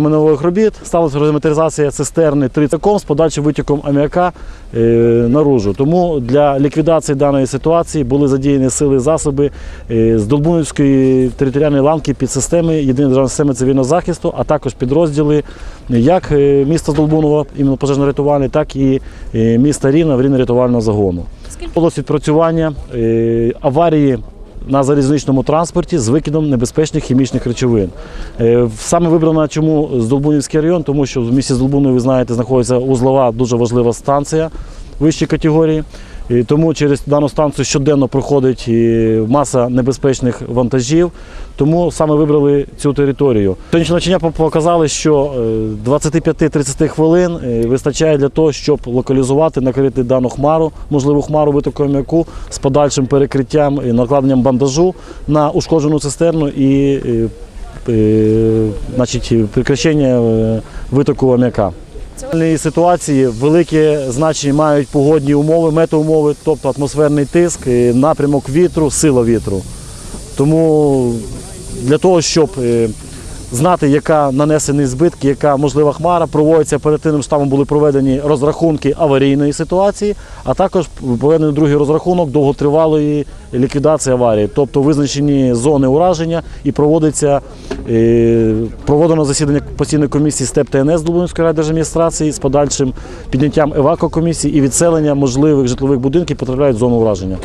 Минулих робіт сталася розметалізація цистерни трицаком з подальшим витіком аміака е, наружу. Тому для ліквідації даної ситуації були задіяні сили і засоби е, з Долбунівської територіальної ланки під системи єдиної державної системи цивільного захисту, а також підрозділи як е, міста Долбунова, іменно пожежно-рятувальний, так і міста Рівна, аварійно-рятувального загону. Було відпрацювання е, аварії на залізничному транспорті з викидом небезпечних хімічних речовин. Е, Саме вибрано чому Здолбунівський район, тому що в місті Здолбуни, ви знаєте, знаходиться узлова дуже важлива станція вищої категорії. І тому через дану станцію щоденно проходить е, маса небезпечних вантажів. Тому саме вибрали цю територію. Сьогоднішні навчання показали, що е, 25-30 хвилин е, вистачає для того, щоб локалізувати, накрити дану хмару, можливу хмару витоку аміаку з подальшим перекриттям і накладенням бандажу на ушкоджену цистерну і е, е, значить, прекращення е, витоку аміака. В ситуації велике значення мають погодні умови, метеоумови, тобто атмосферний тиск, напрямок вітру, сила вітру. Тому для того, щоб е, знати, яка нанесені збитки, яка можлива хмара, проводяться оперативним штабом були проведені розрахунки аварійної ситуації, а також проведений другий розрахунок довготривалої ліквідації аварії, тобто визначені зони ураження і проводиться е, проводено засідання постійної комісії СТЕП ТНС Дубинської райдержадміністрації з подальшим підняттям евакокомісії і відселення можливих житлових будинків потрапляють в зону ураження.